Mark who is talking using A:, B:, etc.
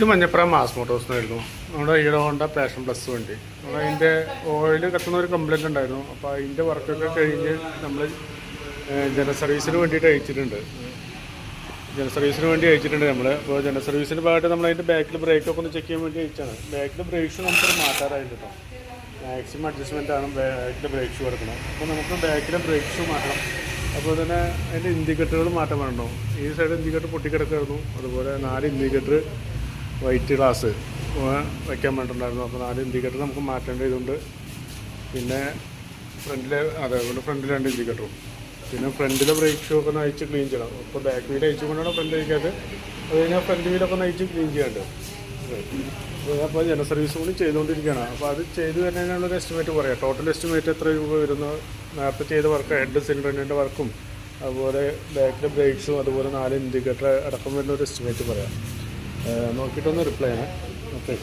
A: ഇത് Manjappura mass Motors ആയിരുന്നു നമ്മുടെ ഹീറോ ഹോണ്ട പാഷൻ പ്ലസ് വണ്ടി. നമ്മുടെ അതിന്റെ ഓയിൽ കത്തുന്ന ഒരു കംപ്ലൈന്റ് ഉണ്ടായിരുന്നു. അപ്പോൾ അതിന്റെ വർക്കൊക്കെ കഴിഞ്ഞ് നമ്മൾ ജന സർവീസിന് വേണ്ടിയിട്ട് അയച്ചിട്ടുണ്ട്. ജന സർവീസിന് വേണ്ടി അയച്ചിട്ടുണ്ട് നമ്മൾ അപ്പോൾ ജന സർവീസിന്റെ ഭാഗമായിട്ട് നമ്മൾ അതിന്റെ ബാക്കിൽ ബ്രേക്കൊക്കെ ഒന്ന് ചെക്ക് ചെയ്യാൻ വേണ്ടി അയച്ചാണ് ബാക്കിൽ ബ്രേക്ക്സ് നമുക്ക് മാറ്റാറായിട്ട് കേട്ടോ മാക്സിമം അഡ്ജസ്റ്റ്മെന്റ് ആണ് ബാക്കിൽ ബ്രേക്ക് ഷൂ അപ്പോൾ നമുക്ക് ബാക്കിലെ ബ്രേക്ക് ഷൂ മാറ്റണം. അപ്പോൾ തന്നെ അതിന്റെ ഇൻഡിക്കേറ്ററുകൾ മാറ്റം വേണ്ടോ ഈ സൈഡ് ഇൻഡിക്കേറ്റർ പൊട്ടിക്കിടക്കായിരുന്നു. അതുപോലെ നാല് ഇൻഡിക്കേറ്റർ വൈറ്റ് ഗ്ലാസ് വയ്ക്കാൻ വേണ്ടിയിട്ടുണ്ടായിരുന്നു അപ്പോൾ നാല് ഇൻഡിക്കേറ്റർ നമുക്ക് മാറ്റേണ്ട ഇതുണ്ട് പിന്നെ ഫ്രണ്ടിലെ അതെ അതുകൊണ്ട് ഫ്രണ്ടിൽ രണ്ട് ഇൻഡിക്കേറ്ററും പിന്നെ ഫ്രണ്ടിലെ ബ്രേക്ക് ഷൂ ഒക്കെ നയിച്ച് ക്ലീൻ ചെയ്യണം. ഇപ്പോൾ ബാക്ക് വീൽ അയച്ചു കൊണ്ടാണ് ഫ്രണ്ട് അയക്കാത്തത് അത് കഴിഞ്ഞാൽ ഫ്രണ്ട് വീലൊക്കെ നയിച്ച് ക്ലീൻ ചെയ്യാണ്ട്. അപ്പോൾ ജന സർവീസ് കൂടി ചെയ്തുകൊണ്ടിരിക്കുകയാണ്. അപ്പോൾ അത് ചെയ്ത് തരുന്നതിനുള്ളൊരു എസ്റ്റിമേറ്റ് പറയാം. ടോട്ടൽ എസ്റ്റിമേറ്റ് എത്ര രൂപ വരുന്നു? നേരത്തെ ചെയ്ത വർക്ക് ഹെഡ് സിലിണ്ടറിന്റെ വർക്കും അതുപോലെ ബാക്കിലെ ബ്രേക്സും അതുപോലെ നാല് ഇൻഡിക്കേറ്റർ അടക്കം വരുന്ന ഒരു എസ്റ്റിമേറ്റ് പറയാം. നോക്കിയിട്ടൊന്ന് റിപ്ലൈ ആണ് ഓക്കെ